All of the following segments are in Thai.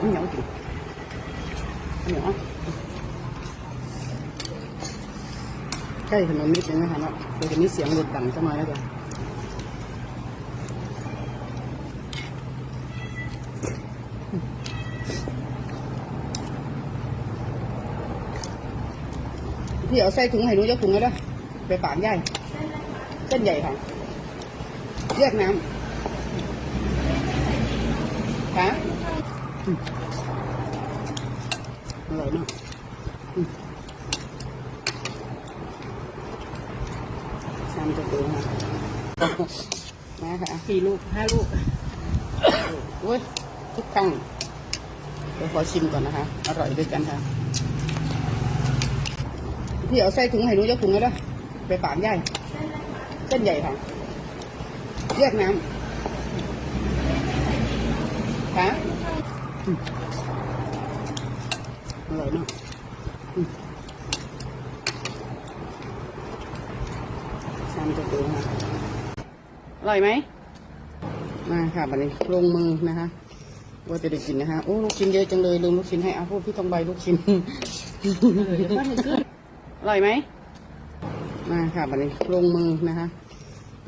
เหนียวจริงเหนียวใกล้ถนนนิดนึงนะคะเนาะเดี๋ยวจะมีเสียงรถดังเข้ามาแล้วกันพี่เอาใส่ถุงให้หนูจะถุงเลยเด้อไปฝากยายเส้นใหญ่ค่ะเรียกน้ำค่ะ อืมอร่อยมากอืมชามจะตัวค่ะมาค่ะสี่ลูกห้าลูกโอ้ยทุกครั้งเดี๋ยวขอชิมก่อนนะคะ อร่อยด้วยกันค่ะ พี่เอาใส่ถุงให้หนูจะถุงเลยเด้อไปฝากยายเส้นใหญ่ค่ะเรียกน้ำค่ะ อืมอร่อยมากอืมชามจะตัวค่ะอร่อยไหม มาค่ะบัดนี้ลงมือนะคะว่าจะได้กินนะคะโอ้ลูกชิ้นเยอะจังเลยลืมลูกชิ้นให้อาพูดพี่ทองใบลูกชิ้นเดี๋ยวป้าจะขึ้นอร่อยไหมมาค่ะบัดนี้ลงมือนะคะ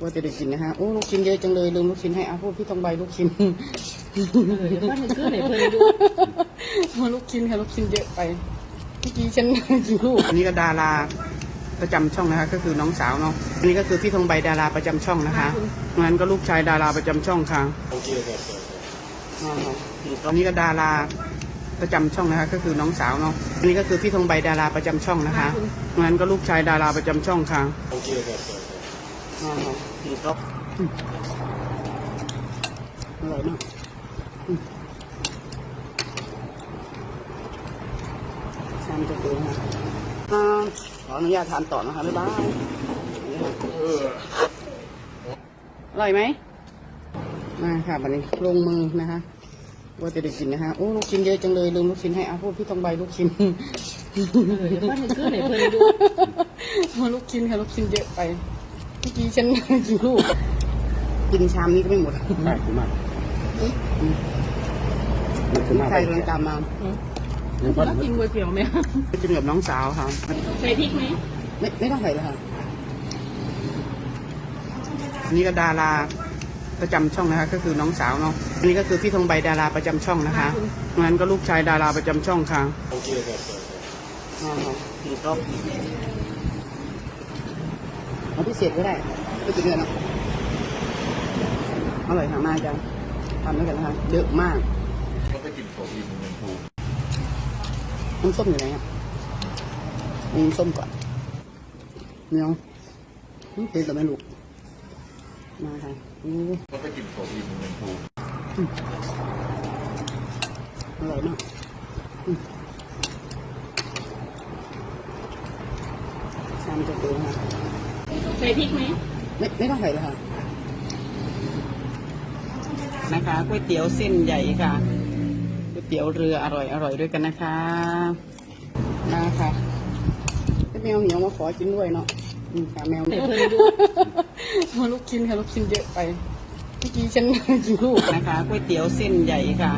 ว่าจะได้กินนะคะโอ้ลูกชิ้นเยอะจังเลยลืมลูกชิ้นให้อาพูดพี่ทองใบลูกชิ้น เดี๋ยวป้าจะขึ้นไหนเพื่อนดูมาลูกชิ้นค่ะลูกชิ้นเยอะไปเมื่อกี้ฉันกินลูกอันนี้ก็ดาราประจำช่องนะคะก็คือน้องสาวเนาะอันนี้ก็คือพี่ทองใบดาราประจำช่องนะคะงั้นก็ลูกชายดาราประจำช่องค่ะอ่าฮะตอนนี้ก็ดาราประจำช่องนะคะ ก็คือน้องสาวเนาะอันนี้ก็คือพี่ธงใบดาราประจำช่องนะคะงั้นก็ลูกชายดาราประจำช่องค่ะอ่าฮะดีครับอืมอร่อยมากอืม ชามจะตัวค่ะอ่าขออนุญาตทานต่อนะคะบ๊ายบายนี่ค่ะอร่อยไหมมาค่ะบัดนี้ลงมือนะคะว่าจะได้กินนะคะโอ้ลูกชิ้นเยอะจังเลยลืมลูกชิ้นให้อาพูดพี่ทองใบลูกชิ้นเดี๋ยวป้าจะขึ้นไหนเพื่อนดูมาลูกชิ้นค่ะลูกชิ้นเยอะไปเมื่อกี้ฉันกินลูกกินชามนี้ก็ไม่หมดใช่คุณมากอืมคุณมาก ใครกำลังตามมายังพอป้ากินก๋วยเตี๋ยวไหมไปกินกับน้องสาวค่ะใส่พริกไหมไม่ไม่ต้องใส่เลยค่ะอันนี้ก็ดาราประจำช่องนะคะ ก็คือน้องสาวเนาะอันนี้ก็คือพี่ธงใบดาราประจำช่องนะคะงั้นก็ลูกชายดาราประจำช่องค่ะโอเคครับอ่าฮะดีครับเอาพิเศษก็ได้ไม่กี่เดือนเนาะอร่อยค่ะมากจังทำด้วยกันนะคะเยอะมาก ก็ไปกินของดีของเงินผูน้ำส้มอยู่ไหนอะมีน้ำส้มก่อนเนื้อนี่เป็นแต่ไม่รู้มาค่ะอู้ก็ไปกินของดีของเงินผูอร่อยมากอืมชามจะตัวค่ะใส่พริกไหมไม่ไม่ต้องใส่เลยค่ะนะคะก๋วยเตี๋ยวเส้นใหญ่ค่ะก๋วย เตี๋ยวเรืออร่อยอร่อยด้วยกันนะคะมาค่ะแมวเหนียวมาขอกินด้วยเนาะอืมค่ะแมวใส่เพื่อนดูมาลูกชิ้นค่ะลูกชิ้นเยอะไปเมื่อกี้ฉันกินลูกนะคะก๋วยเตี๋ยวเส้นใหญ่ค่ะ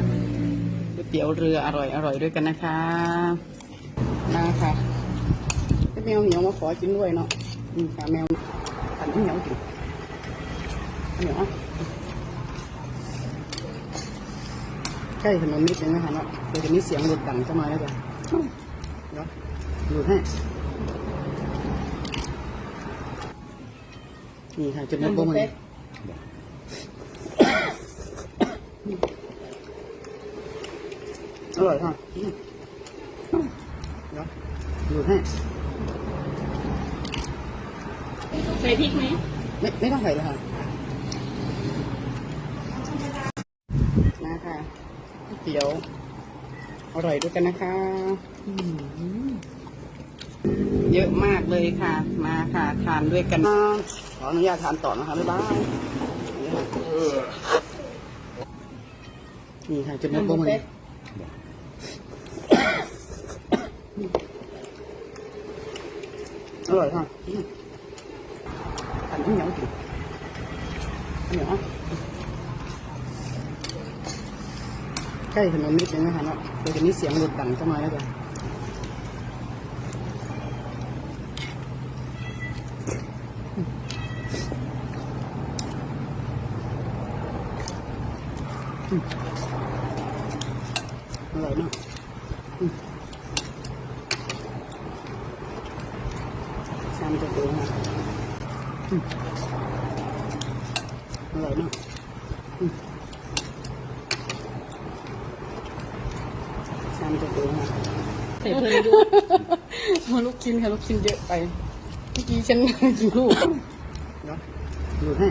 ก๋วยเตี๋ยวเรืออร่อยอร่อยด้วยกันนะคะมาค่ะแมวเหนียวมาขอกินด้วยเนาะอืมค่ะแมวขันเหนียวจริงเหนียว ใกล้ถนนนิดนึงนะคะเนาะเดี๋ยวจะมีเสียงรถดังเข้ามาแล้วกันเดี๋ยวดูดให้นี่ค่ะจุดนี้โป้งมันอร่อยค่ะอืมเดี๋ยวดูดให้ใส่พริกไหมไม่ไม่ต้องใส่เลยค่ะมาค่ะก๋วย เตี๋ยว อร่อยด้วยกันนะคะอืมเยอะมากเลยค่ะ มาค่ะ ทานด้วยกันอ่าขออนุญาตทานต่อนะคะบ๊ายบายนี่ค่ะนี่ค่ะจุดนี้โป้งมันอร่อยค่ะอืมอันนี้เหนียวจริงเหนียว ใกล้ถนนนิดนึงนะคะเนาะเดี๋ยวจะมีเสียงรถดังเข้ามาแล้วกันอร่อยมากอืมชามจะดูฮะอืมอร่อยมากอืมชามจะดูฮะ ใส่เพลิน ดูมาลูกชิ้นค่ะลูกชิ้นเยอะไปเมื่อกี้ฉันกินลูกเนาะดูดให้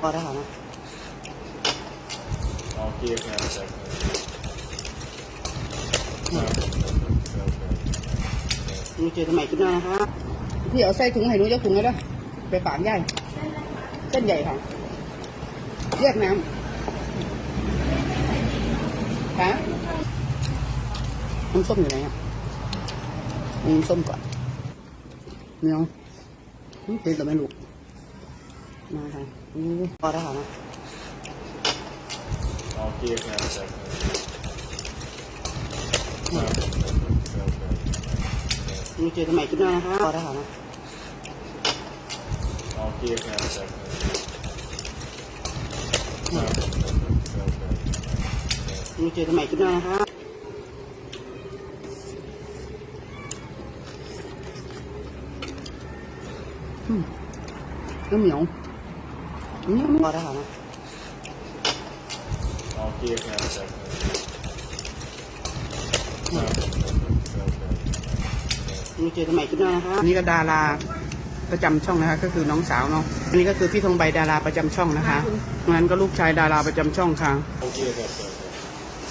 พอได้ค่ะนะโอเคครับครับมีเจอกันใหม่คลิปหน้านะคะพี่เอาใส่ถุงให้หนูจะถุงแล้วด้วยไปฝากยายเส้นใหญ่ค่ะแยกน้ำค่ะ น้ำส้มอยู่ไหนอะน้ำส้มก่อนเนียวอืมเป็นแต่ไม่ลูกมาค่ะอืมพอได้ค่ะนะโอเคครับมีเจอกันใหม่คลิปหน้านะคะพอได้ค่ะนะโอเคครับครับมีเจอกันใหม่คลิปหน้านะคะ น้ำเหนียวอืมพอได้ค่ะนะโอเคครับครับมีเจอกันใหม่คลิปหน้านะคะอันนี้ก็ดาราประจำช่องนะคะ ก็คือน้องสาวเนาะอันนี้ก็คือพี่ธงใบดาราประจำช่องนะคะงั้นก็ลูกชายดาราประจำช่องค่ะโอเคครับครับ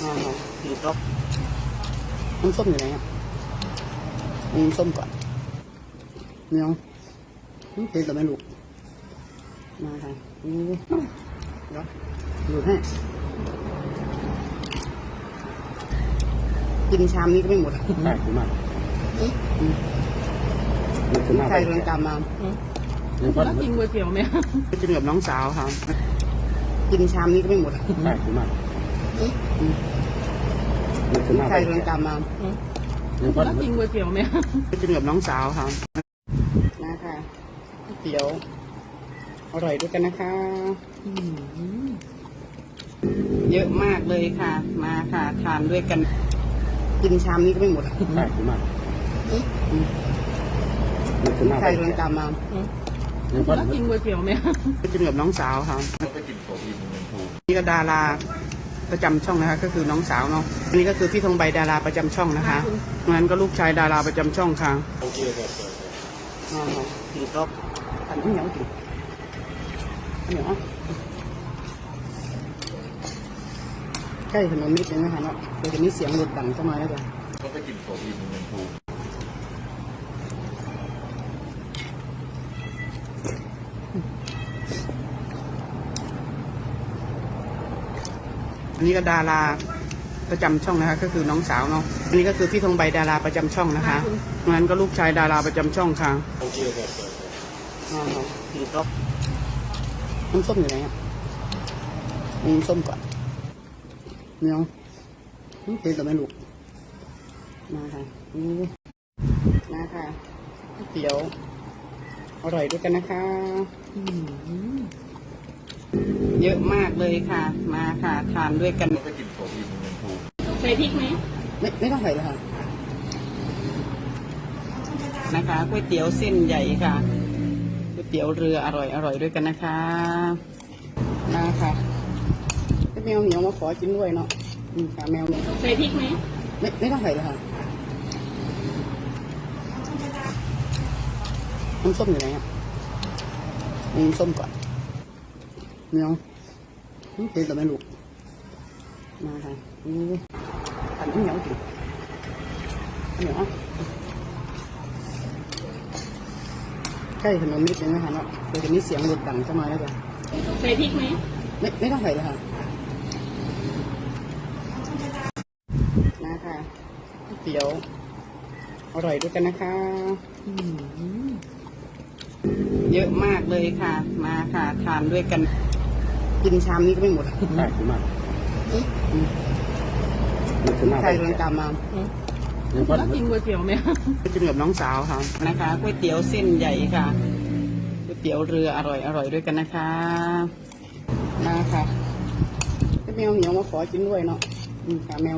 อ่าฮะดีครับน้ำส้มอยู่ไหนอะเอาน้ำส้มก่อนเนียวอืมเป็นแต่ไม่ลูก มาค่ะอืมเดี๋ยวดูดให้กินชามนี้ก็ไม่หมดขอบคุณมากอืมขอบคุณมากใครกำลังตามมาเดี๋ยวก่อนแล้วกินก๋วยเตี๋ยวไหมไปกินกับน้องสาวค่ะกินชามนี้ก็ไม่หมดขอบคุณมากอืมขอบคุณมากใครกำลังตามมาเดี๋ยวก่อนแล้วกินก๋วยเตี๋ยวไหมไปกินกับน้องสาวค่ะนะคะก๋วยเตี๋ยว อร่อยด้วยกันนะคะ เยอะมากเลยค่ะ มาค่ะ ทานด้วยกัน กินชามนี้ก็ไม่หมดขอบคุณมากอืมขอบคุณมากใครกำลังตามมาเดี๋ยวก่อนแล้วกินก๋วยเตี๋ยวไหมไปกินกับน้องสาวค่ะไปกินโซอีกหนึ่งทูนี่ก็ดาราประจำช่องนะคะ ก็คือน้องสาวเนาะอันนี้ก็คือพี่ธงใบดาราประจำช่องนะคะงั้นก็ลูกชายดาราประจำช่องค่ะโอเคครับครับอ่าฮะกินครบอันนี้เหนียวจริง เหนียวใกล้ถนนนิดนึงนะคะเนาะเดี๋ยวจะมีเสียงรถดังเข้ามาแล้วกันก็ไปกินโซอีกหนึ่งทูอันนี้ก็ดาราประจำช่องนะคะ ก็คือน้องสาวเนาะอันนี้ก็คือพี่ธงใบดาราประจำช่องนะคะงั้นก็ลูกชายดาราประจำช่องค่ะโอเคครับครับอ่าฮะกิ นครบน้ำส้มอยู่ไหนอะเอาน้ำส้มก่อนเนียวอืมเป็นแต่ไม่ลูกมาค่ะอืมมาค่ะก๋วยเตี๋ยวอร่อยด้วยกันนะคะ เยอะมากเลยค่ะ มาค่ะ ทานด้วยกันก็ไปกินโซอีกหนึ่งทูใส่พริกไหมไม่ไม่ต้องใส่เลยค่ะ นะคะก๋วยเตี๋ยวเส้นใหญ่ค่ะก๋วย เตี๋ยวเรืออร่อยอร่อยด้วยกันนะคะ มาค่ะแมวเหนียวมาขอกินด้วยเนาะอืมค่ะแมวเหนียวใส่พริกไหมไม่ไม่ต้องใส่เลยค่ะน้ำส้มอยู่ไหนอะเอาน้ำส้มก่อนเหนียวอืมเป็นแต่ไม่ลูกมาค่ะอืมอันนี้เหนียวจริงเหนียว ใกล้ถนนนิดนึงนะคะเนาะเดี๋ยวจะมีเสียงรถดังเข้ามาแล้วกันใส่พริกไหมไม่ไม่ต้องใส่เลยค่ะมาค่ะก๋วยเตี๋ยวอร่อยด้วยกันนะคะเยอะมากเลยค่ะ มาค่ะ ทานด้วยกัน กินชามนี้ก็ไม่หมดใช่คือมากมันคือมากใครกำลังตามมายังพอ แล้วกินก๋วยเตี๋ยวไหมไปกินกับน้องสาวค่ะนะคะก๋วยเตี๋ยวเส้นใหญ่ค่ะก๋วยเตี๋ยวเรืออร่อยอร่อยด้วยกันนะคะมาค่ะแมวเหนียวมาขอกินด้วยเนาะอืมค่ะแมว